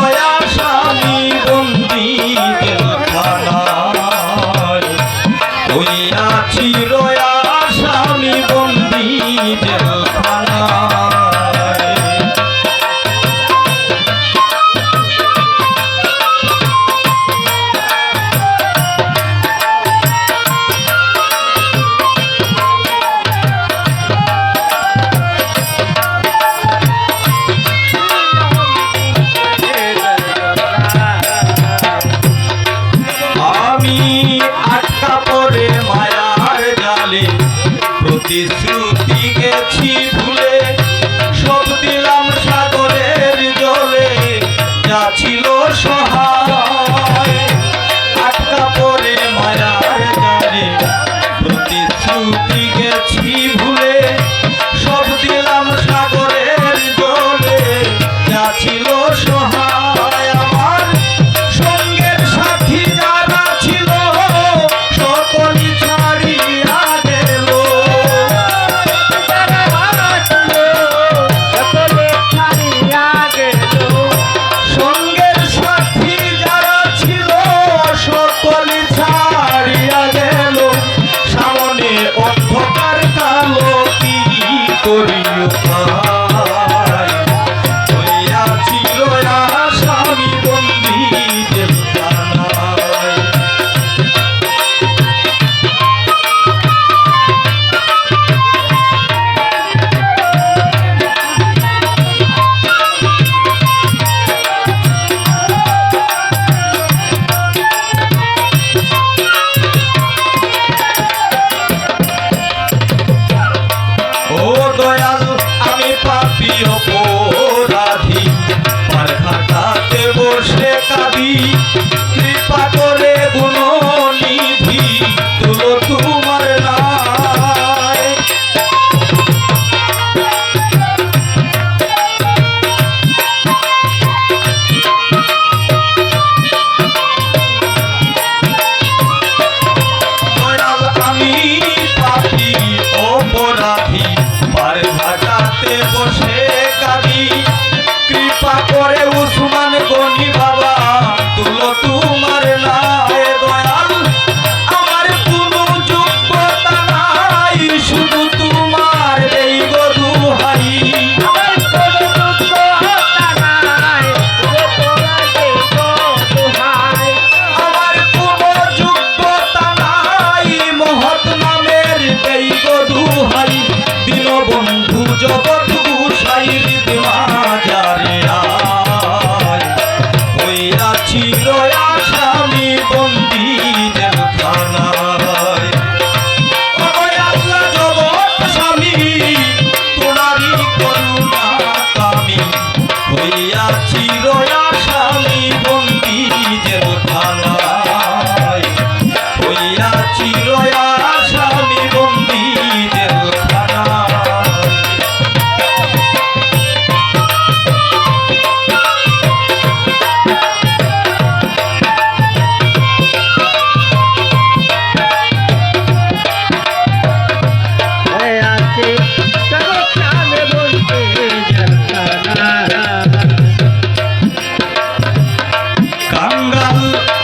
olhar pra mim. this truth.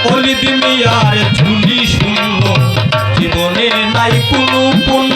হলিদিন আর ঝুলি শুনলো। জীবনে নাই কোনো পুণ্য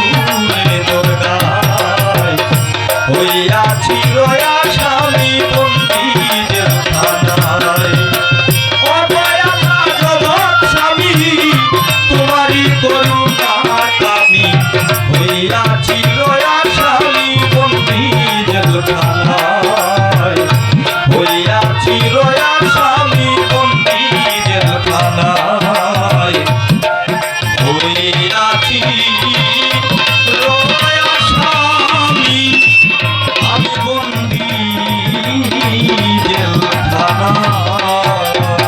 রাখি।